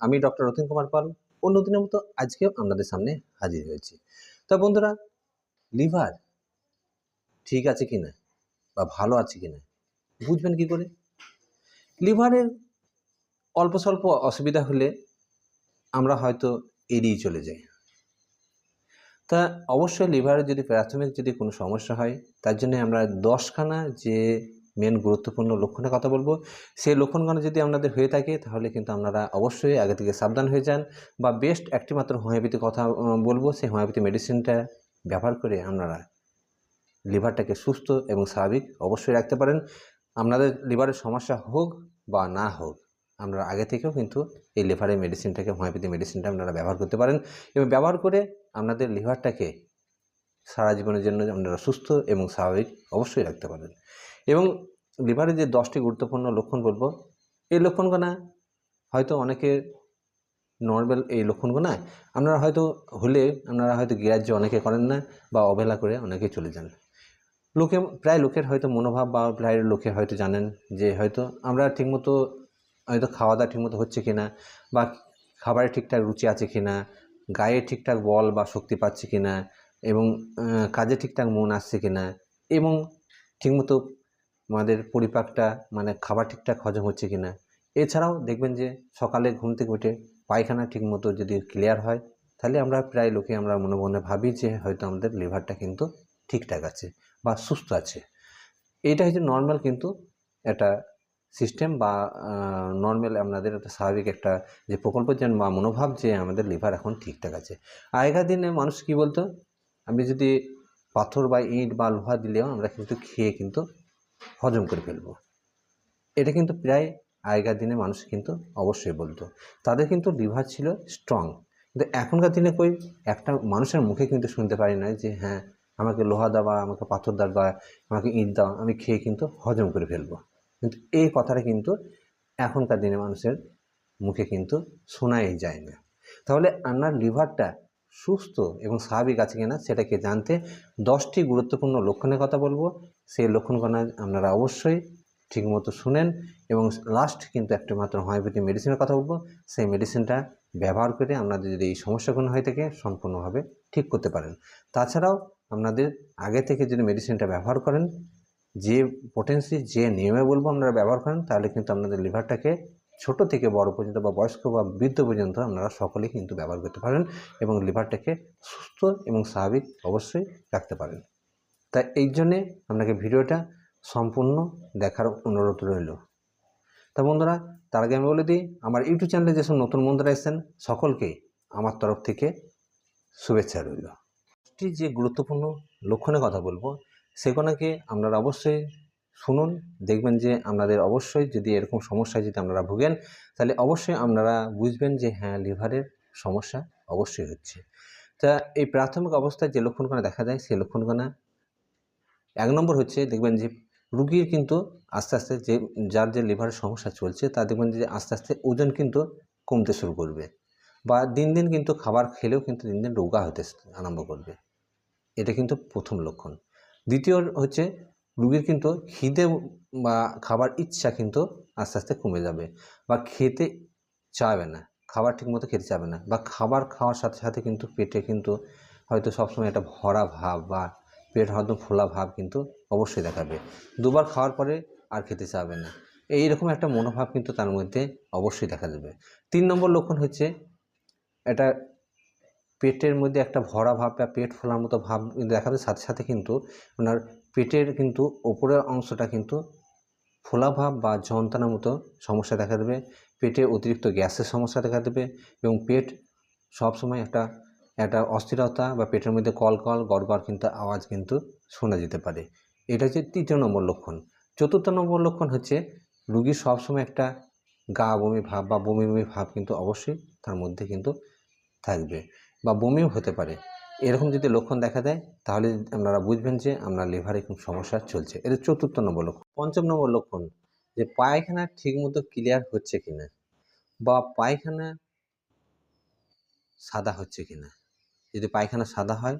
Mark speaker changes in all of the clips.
Speaker 1: আমি ডক্টর রতিন কুমার পাল অন্য দিনের মতো আজকেও আপনাদের সামনে হাজির হয়েছি। তা বন্ধুরা লিভার ঠিক আছে কি না বা ভালো আছে কি না বুঝবেন কি করে? লিভারের অল্প স্বল্প অসুবিধা হলে আমরা হয়তো এড়িয়ে চলে যাই। তা অবশ্যই লিভারের যদি প্রাথমিক যদি কোনো সমস্যা হয়, তার জন্য আমরা দশখানা যে মেন গুরুত্বপূর্ণ লক্ষণের কথা বলব। সেই লক্ষণগুলো যদি আপনাদের হয়ে থাকে, তাহলে কিন্তু আপনারা অবশ্যই আগে থেকে সাবধান হয়ে যান বা বেস্ট একটি মাত্র হোমিওপ্যাথি কথা বলব। সেই হোমিওপ্যাথি মেডিসিনটা ব্যবহার করে আপনারা লিভারটাকে সুস্থ এবং স্বাভাবিক অবশ্যই রাখতে পারেন। আপনাদের লিভারের সমস্যা হোক বা না হোক, আপনারা আগে থেকেও কিন্তু এই লিভারের মেডিসিনটাকে হোমিওপ্যাথি মেডিসিনটা আপনারা ব্যবহার করতে পারেন এবং ব্যবহার করে আপনাদের লিভারটাকে সারা জীবনের জন্য আপনারা সুস্থ এবং স্বাভাবিক অবশ্যই রাখতে পারেন। এবং লিভারের যে দশটি গুরুত্বপূর্ণ লক্ষণ বলব, এই লক্ষণগুলো হয়তো অনেকের নর্মাল এই লক্ষণগুলো আপনারা হয়তো হলে, আপনারা হয়তো গ্রাহ্য অনেকে করেন না বা অবহেলা করে অনেকে চলে যান। লোকে, প্রায় লোকের হয়তো মনোভাব বা প্রায় লোকে হয়তো জানেন যে হয়তো আমরা ঠিকমতো হয়তো খাওয়া দাওয়া ঠিকমতো হচ্ছে কি না বা খাবারে ঠিকঠাক রুচি আছে কি না গায়ে ঠিকঠাক বল বা শক্তি পাচ্ছে কি না এবং কাজে ঠিকঠাক মন আসছে কি না এবং ঠিকমতো আমাদের পরিপাকটা মানে খাবার ঠিকঠাক হজম হচ্ছে কি না এছাড়াও দেখবেন যে সকালে ঘুম থেকে উঠে পায়খানা ঠিকমতো যদি ক্লিয়ার হয়, তাহলে আমরা প্রায় লোকে আমরা মনে মনে ভাবি যে হয়তো আমাদের লিভারটা কিন্তু ঠিকঠাক আছে বা সুস্থ আছে। এটা হচ্ছে নর্মাল কিন্তু একটা সিস্টেম বা নর্মাল আপনাদের একটা স্বাভাবিক একটা যে প্রকল্প যে বা মনোভাব যে আমাদের লিভার এখন ঠিকঠাক আছে। আগেকার দিনে মানুষ কি বলতো আমি যদি পাথর বা ইট বা লোহা দিলেও আমরা কিন্তু খেয়ে কিন্তু হজম করে ফেলব। এটা কিন্তু প্রায় আগেকার দিনে মানুষ কিন্তু অবশ্যই বলতো। তাদের কিন্তু লিভার ছিল স্ট্রং কিন্তু এখনকার দিনে কই? একটা মানুষের মুখে কিন্তু শুনতে পারি না যে হ্যাঁ আমাকে লোহা দেওয়া আমাকে পাথর দেওয়া আমাকে ইট দেওয়া আমি খেয়ে কিন্তু হজম করে ফেলব। কিন্তু এই কথাটা কিন্তু এখনকার দিনে মানুষের মুখে কিন্তু শোনাই যায় না। তাহলে আপনার লিভারটা সুস্থ এবং স্বাভাবিক আছে কিনা সেটাকে জানতে দশটি গুরুত্বপূর্ণ লক্ষণের কথা বলব। সেই লক্ষণগুলো আপনারা অবশ্যই ঠিকমতো শুনেন এবং লাস্ট কিন্তু একটা মাত্র হোমিওপ্যাথি মেডিসিনের কথা বলব, সেই মেডিসিনটা ব্যবহার করে আপনাদের যদি এই সমস্যাগুলো হয়ে থাকে, সম্পূর্ণভাবে ঠিক করতে পারেন। তাছাড়াও আপনাদের আগে থেকে যদি মেডিসিনটা ব্যবহার করেন, যে পোটেন্সি যে নিয়মে বলব আপনারা ব্যবহার করেন, তাহলে কিন্তু আপনাদের লিভারটাকে ছোট থেকে বড় পর্যন্ত বা বয়স্ক বা বৃদ্ধ পর্যন্ত আপনারা সকলেই কিন্তু ব্যবহার করতে পারেন এবং লিভারটাকে সুস্থ এবং স্বাভাবিক অবশ্যই রাখতে পারেন। তাই এই জন্যে আপনাকে ভিডিওটা সম্পূর্ণ দেখার অনুরোধ রইল। তা বন্ধুরা, তার আগে আমি বলে দিই, আমার ইউটিউব চ্যানেলে যেসব নতুন বন্ধুরা এসেছেন সকলকেই আমার তরফ থেকে শুভেচ্ছা রইল। যে গুরুত্বপূর্ণ লক্ষণের কথা বলব, সেগুলোকে আপনারা অবশ্যই শুনুন, দেখবেন যে আপনাদের অবশ্যই যদি এরকম সমস্যায় যদি আপনারা ভুগেন, তাহলে অবশ্যই আপনারা বুঝবেন যে হ্যাঁ লিভারের সমস্যা অবশ্যই হচ্ছে। তা এই প্রাথমিক অবস্থায় যে লক্ষণগুলো দেখা যায়, সেই লক্ষণগুলো এক নম্বর হচ্ছে দেখবেন যে রুগীর কিন্তু আস্তে আস্তে যে যার যে লিভারের সমস্যা চলছে, তা দেখবেন যে আস্তে আস্তে ওজন কিন্তু কমতে শুরু করবে। বা দিন দিন কিন্তু খাবার খেলেও কিন্তু দিন দিন রোগা হতে আরম্ভ করবে। এটা কিন্তু প্রথম লক্ষণ। দ্বিতীয় হচ্ছে রুগীর কিন্তু খিদে বা খাবার ইচ্ছা কিন্তু আস্তে আস্তে কমে যাবে বা খেতে চাবে না, খাবার ঠিকমতো খেতে চাবে না বা খাবার খাওয়ার সাথে সাথে কিন্তু পেটে কিন্তু হয়তো সবসময় একটা ভরা ভাব বা পেট হয়তো ফোলা ভাব কিন্তু অবশ্যই দেখাবে। দুবার খাওয়ার পরে আর খেতে চাবে না। এইরকম একটা মনোভাব কিন্তু তার মধ্যে অবশ্যই দেখা যাবে তিন নম্বর লক্ষণ হচ্ছে এটা পেটের মধ্যে একটা ভরা ভাব বা পেট ফোলার মতো ভাব দেখাবে। সাথে সাথে কিন্তু ওনার পেটের কিন্তু ওপরের অংশটা কিন্তু ফোলা ভাব বা যন্ত্রণার মতো সমস্যা দেখা দেবে। পেটে অতিরিক্ত গ্যাসের সমস্যা দেখা দেবে এবং পেট সবসময় একটা একটা অস্থিরতা বা পেটের মধ্যে কল কল গড়গড় কিন্তু আওয়াজ কিন্তু শোনা যেতে পারে। এটা হচ্ছে তৃতীয় নম্বর লক্ষণ। চতুর্থ নম্বর লক্ষণ হচ্ছে রুগীর সবসময় একটা গা বমি ভাব বা বমি বমি ভাব কিন্তু অবশ্যই তার মধ্যে কিন্তু থাকবে বা বমিও হতে পারে। এরকম যদি লক্ষণ দেখা দেয়, তাহলে আপনারা বুঝবেন যে আপনার লিভারে খুব সমস্যা চলছে। এটা চতুর্থ নম্বর লক্ষণ। পঞ্চম নম্বর লক্ষণ, যে পায়খানা ঠিকমতো ক্লিয়ার হচ্ছে কিনা বা পায়খানা সাদা হচ্ছে কিনা। যদি পায়খানা সাদা হয়,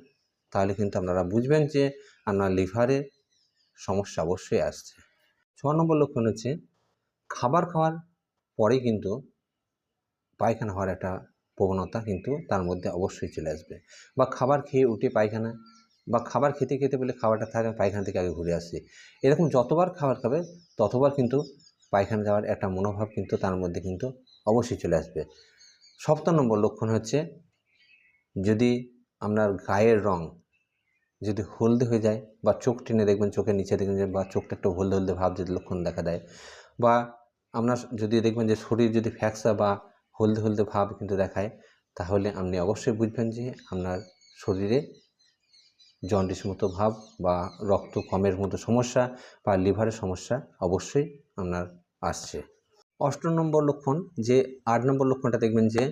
Speaker 1: তাহলে কিন্তু আপনারা বুঝবেন যে আপনার লিভারে সমস্যা অবশ্যই আসছে। ছ নম্বর লক্ষণ হচ্ছে খাবার খাওয়ার পরে কিন্তু পায়খানা হওয়ার একটা প্রবণতা কিন্তু তার মধ্যে অবশ্যই চলে আসবে। বা খাবার খেয়ে উঠে পায়খানা, বা খাবার খেতে খেতে বলে খাবারটা থাকে, পায়খানা থেকে আগে ঘুরে আসে। এরকম যতবার খাবার খাবে, ততবার কিন্তু পায়খানা যাওয়ার একটা মনোভাব কিন্তু তার মধ্যে কিন্তু অবশ্যই চলে আসবে। সপ্তম নম্বর লক্ষণ হচ্ছে যদি আপনার গায়ের রং যদি হলদে হয়ে যায় বা চোখ টেনে দেখবেন, চোখের নিচে দেখবেন যে বা চোখটা একটু হলদে হলদে ভাব যদি লক্ষণ দেখা দেয় বা আপনার যদি দেখবেন যে শরীর যদি ফ্যাকসা বা হলদে হলদে ভাব কিন্তু দেখায়, তাহলে আপনি অবশ্যই বুঝবেন যে আপনার শরীরে জন্ডিস মতো ভাব বা রক্ত কমের মতো সমস্যা বা লিভারের সমস্যা অবশ্যই আপনার আসছে। অষ্ট নম্বর লক্ষণ যে আট নম্বর লক্ষণটা দেখবেন যে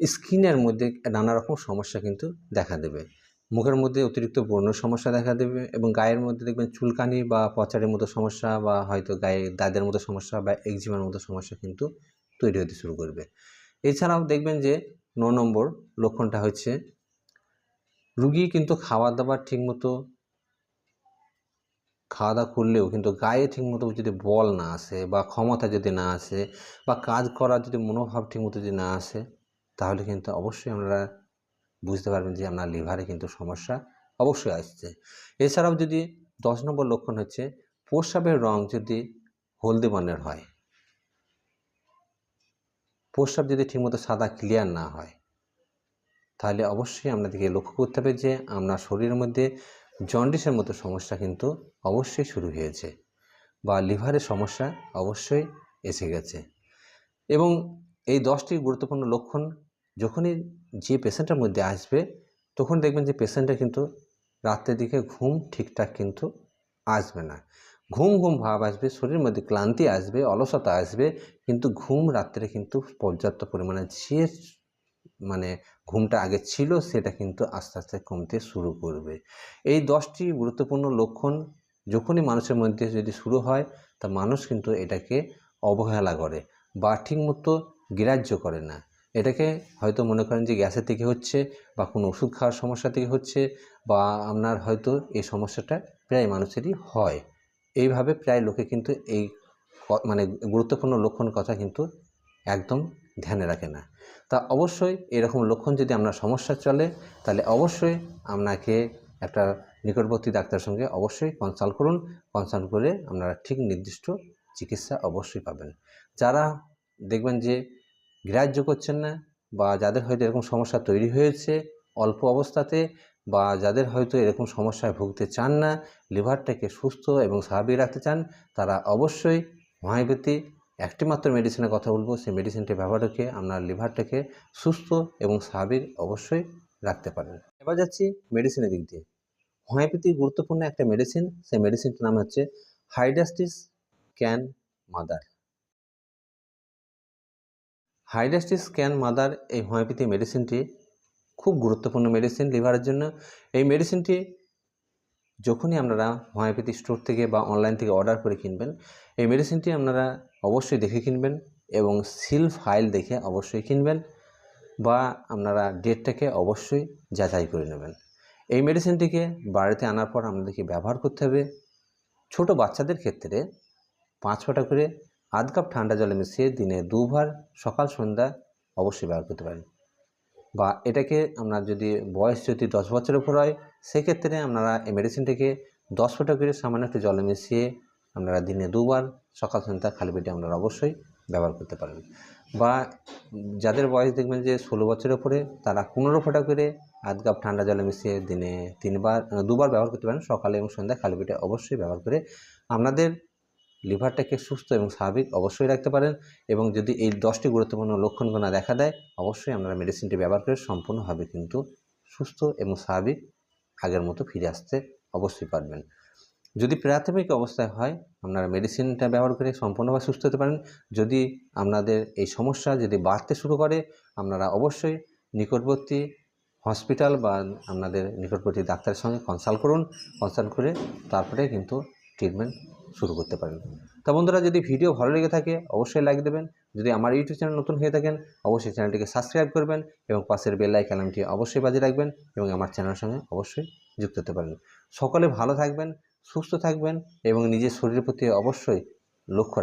Speaker 1: স্কিনের মধ্যে নানা রকম সমস্যা কিন্তু দেখা দেবে। মুখের মধ্যে অতিরিক্ত ব্রণ সমস্যা দেখা দেবে এবং গায়ের মধ্যে দেখবেন চুলকানি বা পচারের মতো সমস্যা বা হয়তো গায়ে দাঁতের মতো সমস্যা বা একজিমার মতো সমস্যা কিন্তু তৈরি হতে শুরু করবে। এছাড়াও দেখবেন যে ন নম্বর লক্ষণটা হচ্ছে রুগী কিন্তু খাওয়া দাবার ঠিকমতো খাওয়া দাওয়া করলেও কিন্তু গায়ে ঠিকমতো যদি বল না আসে বা ক্ষমতা যদি না আসে বা কাজ করার যদি মনোভাব ঠিকমতো যদি না আসে তাহলে কিন্তু অবশ্যই আপনারা বুঝতে পারবেন যে আপনার লিভারে কিন্তু সমস্যা অবশ্যই আসছে। এছাড়াও যদি দশ নম্বর লক্ষণ হচ্ছে, প্রস্রাবের রং যদি হলদে বর্ণের হয়, প্রস্রাব যদি ঠিকমতো সাদা ক্লিয়ার না হয়, তাহলে অবশ্যই আপনাদেরকে লক্ষ্য করতে হবে যে আপনার শরীরের মধ্যে জন্ডিসের মতো সমস্যা কিন্তু অবশ্যই শুরু হয়েছে বা লিভারের সমস্যা অবশ্যই এসে গেছে। এবং এই দশটি গুরুত্বপূর্ণ লক্ষণ যখনই যে পেশেন্টের মধ্যে আসবে, তখন দেখবেন যে পেশেন্টের কিন্তু রাত্রের দিকে ঘুম ঠিকঠাক কিন্তু আসবে না। ঘুম ঘুম ভাব আসবে, শরীরের মধ্যে ক্লান্তি আসবে, অলসতা আসবে, কিন্তু ঘুম রাত্রে কিন্তু পর্যাপ্ত পরিমাণে যে মানে ঘুমটা আগে ছিল, সেটা কিন্তু আস্তে আস্তে কমতে শুরু করবে। এই দশটি গুরুত্বপূর্ণ লক্ষণ যখনই মানুষের মধ্যে যদি শুরু হয়, তা মানুষ কিন্তু এটাকে অবহেলা করে বা ঠিকমতো গ্রাহ্য করে না। এটাকে হয়তো মনে করেন যে গ্যাসের থেকে হচ্ছে বা কোনো ওষুধ খাওয়ার সমস্যা থেকে হচ্ছে বা আপনার হয়তো এই সমস্যাটা প্রায় মানুষেরই হয়। এইভাবে প্রায় লোকে কিন্তু এই মানে গুরুত্বপূর্ণ লক্ষণ কথা কিন্তু একদম ধ্যানে রাখে না। তা অবশ্যই এরকম লক্ষণ যদি আপনার সমস্যা চলে, তাহলে অবশ্যই আপনাকে একটা নিকটবর্তী ডাক্তারের সঙ্গে অবশ্যই কনসাল্ট করুন। কনসাল্ট করে আপনারা ঠিক নির্দিষ্ট চিকিৎসা অবশ্যই পাবেন। যারা দেখবেন যে গ্রাহ্য করছেন না বা যাদের হয়তো এরকম সমস্যা তৈরি হয়েছে অল্প অবস্থাতে বা যাদের হয়তো এরকম সমস্যায় ভুগতে চান না, লিভারটাকে সুস্থ এবং স্বাভাবিক রাখতে চান, তারা অবশ্যই হোমিওপ্যাথি একটি মাত্র মেডিসিনের কথা বলব। সেই মেডিসিনটি ব্যবহার রেখে আপনার লিভারটাকে সুস্থ এবং স্বাভাবিক অবশ্যই রাখতে পারেন। এবার যাচ্ছি মেডিসিনের দিক দিয়ে। হোমিওপ্যাথি গুরুত্বপূর্ণ একটা মেডিসিন সেই মেডিসিনটির নাম হচ্ছে hydrastis can mother hydrastis can mother এই হোমিওপ্যাথি মেডিসিনটি খুব গুরুত্বপূর্ণ মেডিসিন লিভারের জন্য। এই মেডিসিনটি যখনই আপনারা হোমিওপ্যাথি স্টোর থেকে বা অনলাইন থেকে অর্ডার করে কিনবেন, এই মেডিসিনটি আপনারা অবশ্যই দেখে কিনবেন এবং সিল ফাইল দেখে অবশ্যই কিনবেন বা আপনারা ডেটটাকে অবশ্যই যাচাই করে নেবেন। এই মেডিসিনটিকে বাড়িতে আনার পর আপনাদেরকে ব্যবহার করতে হবে। ছোট বাচ্চাদের ক্ষেত্রে পাঁচ ফোঁটা করে আধ কাপ ঠান্ডা জলে মিশিয়ে দিনে দুবার সকাল, সন্ধ্যা অবশ্যই ব্যবহার করতে পারেন। বা এটাকে আপনার যদি বয়স যদি দশ বছরের উপর হয়, সেক্ষেত্রে আপনারা এই মেডিসিনটাকে দশ ফোঁটা করে সামান্য একটু জলে মিশিয়ে আপনারা দিনে দুবার সকাল, সন্ধ্যা খালি পেটে আপনারা অবশ্যই ব্যবহার করতে পারেন। বা যাদের বয়স দেখবেন যে ষোলো বছরের উপরে, তারা পনেরো ফোঁটা করে আধ কাপ ঠান্ডা জলে মিশিয়ে দিনে তিনবার, দুবার ব্যবহার করতে পারেন সকালে এবং সন্ধ্যা খালি পেটে অবশ্যই ব্যবহার করে। আপনাদের লিভারটাকে সুস্থ এবং স্বাভাবিক অবশ্যই রাখতে পারেন এবং যদি এই দশটি গুরুত্বপূর্ণ লক্ষণগুলো দেখা দেয়, অবশ্যই আপনারা মেডিসিনটি ব্যবহার করে সম্পূর্ণভাবে কিন্তু সুস্থ এবং স্বাভাবিক আগের মতো ফিরে আসতে অবশ্যই পারবেন। যদি প্রাথমিক অবস্থায় হয়, আপনারা মেডিসিনটা ব্যবহার করে সম্পূর্ণভাবে সুস্থ হতে পারেন। যদি আপনাদের এই সমস্যা যদি বাড়তে শুরু করে, আপনারা অবশ্যই নিকটবর্তী হসপিটাল বা আপনাদের নিকটবর্তী ডাক্তারের সঙ্গে কনসাল্ট করুন। কনসাল্ট করে তারপরে কিন্তু ট্রিটমেন্ট শুরু করতে পারেন। তা বন্ধুরা, যদি ভিডিও ভালো লেগে থাকে, অবশ্যই লাইক দেবেন। যদি আমার ইউটিউব চ্যানেল নতুন হয়ে থাকেন, অবশ্যই চ্যানেলটিকে সাবস্ক্রাইব করবেন এবং পাশের বেল আইকনটি অবশ্যই বাজিয়ে রাখবেন এবং আমার চ্যানেলের সঙ্গে অবশ্যই যুক্ত হতে পারেন। সকলে ভালো থাকবেন, সুস্থ থাকবেন এবং নিজের শরীরের প্রতি অবশ্যই লক্ষ্য